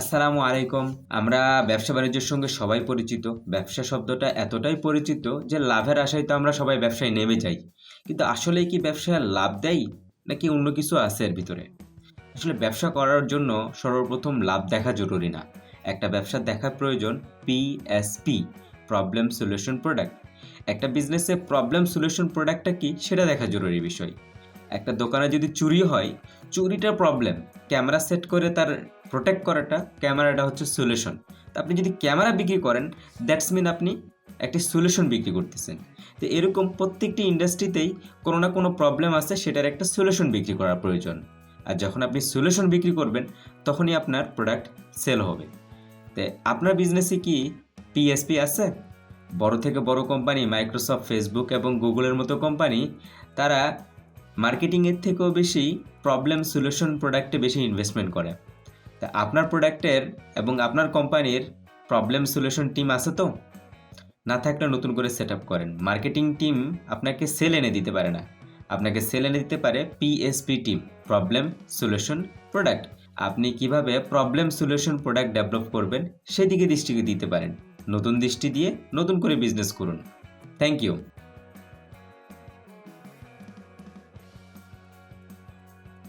আসসালামু আলাইকুম। আমরা ব্যবসা বাণিজ্যের সঙ্গে সবাই পরিচিত। ব্যবসা শব্দটা এতটাই পরিচিত যে লাভের আশায় তো আমরা সবাই ব্যবসায় নেমে যাই। কিন্তু আসলে কি ব্যবসায় লাভ দেয়, নাকি অন্য কিছু আছে এর ভিতরে? আসলে ব্যবসা করার জন্য সর্বপ্রথম লাভ দেখা জরুরি না। একটা ব্যবসা দেখা প্রয়োজন পিএসপি প্রবলেম সলিউশন প্রোডাক্ট একটা বিজনেসে প্রবলেম সলিউশন প্রোডাক্টটা কি, সেটা দেখা জরুরি বিষয়। একটা দোকানে যদি চুরি হয়, চুরিটার প্রবলেম ক্যামেরা সেট করে তার প্রোটেক্ট করাটা ক্যামেরাটা হচ্ছে সলিউশন তো আপনি যদি ক্যামেরা বিক্রি করেন দ্যাটস মিন আপনি একটি সলিউশন বিক্রি করতেছেন। তো এরকম প্রত্যেকটি ইন্ডাস্ট্রিতেই কোনো না কোনো প্রবলেম আছে, সেটার একটা সলিউশন বিক্রি করার প্রয়োজন। আর যখন আপনি সলিউশন বিক্রি করবেন, তখনই আপনার প্রোডাক্ট সেল হবে। তো আপনার বিজনেসে কি পিএসপি আছে? বড় থেকে বড় কোম্পানি মাইক্রোসফট ফেসবুক এবং গুগলের মতো কোম্পানি তারা মার্কেটিংয়ের থেকেও বেশি প্রবলেম সলিউশন প্রোডাক্টে বেশি ইনভেস্টমেন্ট করে। তা আপনার প্রোডাক্টের এবং আপনার কোম্পানির প্রবলেম সলিউশন টিম আছে তো? না থাকলে নতুন করে সেট আপ করেন। মার্কেটিং টিম আপনাকে সেল এনে দিতে পারে না। আপনাকে সেল এনে দিতে পারে PSP team problem solution product আপনি কীভাবে প্রবলেম সলিউশন প্রোডাক্ট ডেভেলপ করবেন সেদিকে দৃষ্টি দিতে পারেন। নতুন দৃষ্টি দিয়ে নতুন করে বিজনেস করুন। Thank you